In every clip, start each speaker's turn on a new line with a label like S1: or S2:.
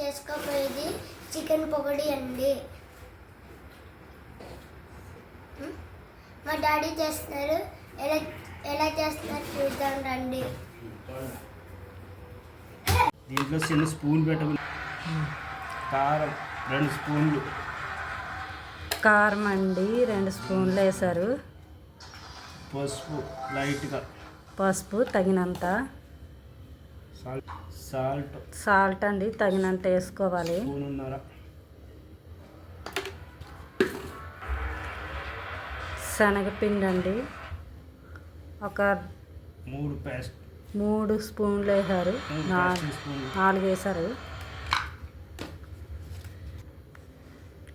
S1: చేసుకోపోయేది chicken పొగడి అండి. మా daddy చేస్తున్నారు. ఎలా ఎలా చేస్తున్నారు చూద్దాం రండి.
S2: దీంట్లో చిన్న స్పూన్ పెట్టమని. కారం రెండు స్పూన్లు.
S3: కారం అండి రెండు స్పూన్లు వేశారు.
S2: పసుపు లైట్గా.
S3: పసుపు తగినంత.
S2: Salt salt.
S3: అండి తగినంత వేసుకోవాలి. శనగపిండి అండి ఒక
S2: మూడు పేస్ట్.
S3: మూడు స్పూన్లు
S2: మూడు
S3: నాలుగు వేశారు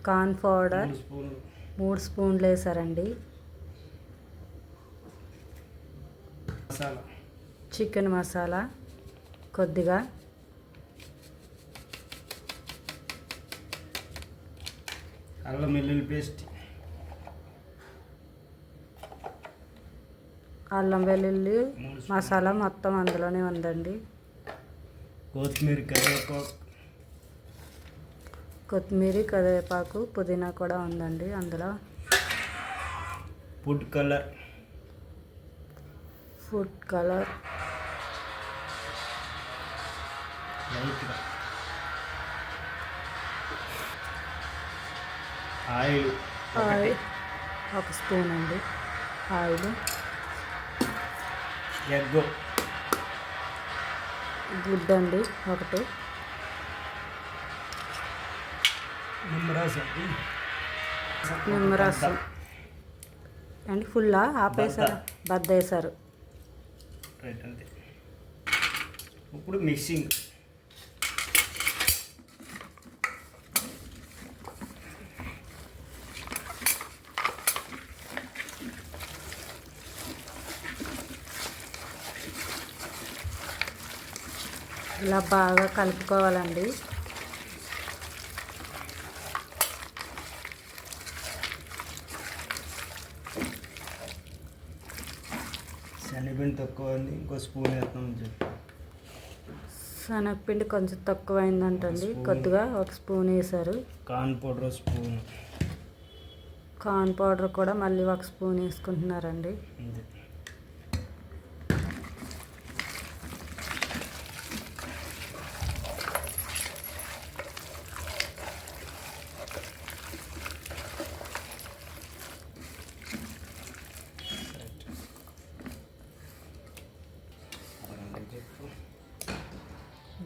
S3: కార్న్ పౌడర్.
S2: మూడు స్పూన్లు. మసాలా.
S3: చికెన్ మసాలా. కొద్దిగా.
S2: అల్లం వెల్లుల్లి పేస్ట్.
S3: అల్లం వెల్లుల్లి. మసాలా మొత్తం అందులోనే ఉందండి.
S2: కొత్తిమీర కరివేపాకు.
S3: కొత్తిమీర కరివేపాకు పుదీనా కూడా ఉందండి అందులో.
S2: Food colour.
S3: Food colour.
S2: లైట్గా ఆయిల్
S3: ఆయిల్ ఒక స్పూన్ అండి. ఆయిల్.
S2: ఎగ్
S3: గుడ్డు అండి ఒకటి.
S2: నిమ్మరసం.
S3: అండి ఫుల్లా? ఆపేసారు? బద్ద. వేసారు
S2: రైట్ అంతే. ఇప్పుడు మిక్సింగ్.
S3: ఇలా బాగా కలుపుకోవాలండి.
S2: శనగపిండి తక్కువ ఉంది ఇంకో స్పూన్ చెప్పి.
S3: శనగపిండి కొంచెం తక్కువైందంటండి
S2: స్పూన్.
S3: కొద్దిగా ఒక స్పూన్ వేసారు
S2: corn powder spoon.
S3: Corn powder కూడా మళ్ళీ ఒక స్పూన్ వేసుకుంటున్నారండి.
S2: అంతే.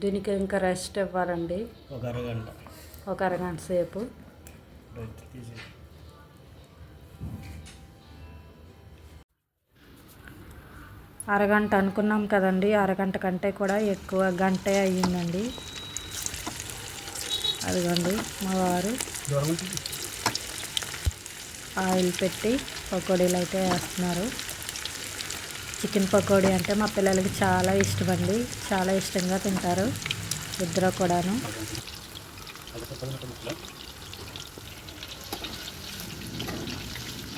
S3: దీనికి ఇంకా రెస్ట్ ఇవ్వాలండి.
S2: ఒక అరగంట.
S3: ఒక అరగంట సేపు. అరగంట అనుకున్నాం కదండి అరగంట కంటే కూడా ఎక్కువ గంటే అయ్యిందండి. అదిగోండి మా వారు ఆయిల్ పెట్టి పకోడీలు అయితే వేస్తున్నారు. చికెన్ పకోడీ అంటే మా పిల్లలకి చాలా ఇష్టం అండి చాలా ఇష్టంగా తింటారు. ఇద్దరు కూడాను.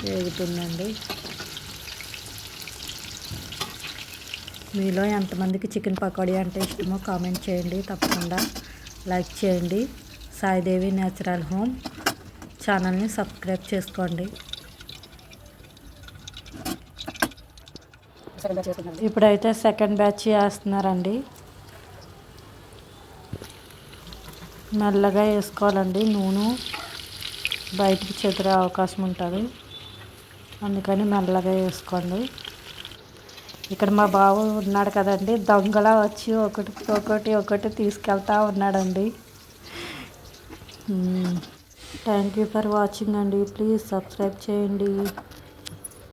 S3: వేగుతుందండి. మీలో ఎంతమందికి చికెన్ పకోడీ అంటే ఇష్టమో కామెంట్ చేయండి. తప్పకుండా లైక్ చేయండి. సాయిదేవి న్యాచురల్ హోమ్ ఛానల్ని సబ్స్క్రైబ్ చేసుకోండి. ఇప్పుడైతే సెకండ్ బ్యాచ్ వేస్తున్నారండి మెల్లగా వేసుకోవాలండి నూనె. బయటికి చెదిరే అవకాశం ఉంటుంది. అందుకని మెల్లగా వేసుకోండి. ఇక్కడ మా బావ ఉన్నాడు కదండి. దొంగలా వచ్చి ఒకటి ఒకటి ఒకటి తీసుకెళ్తా ఉన్నాడండి. థ్యాంక్ యూ ఫర్ వాచింగ్ అండి. ప్లీజ్ సబ్స్క్రైబ్ చేయండి.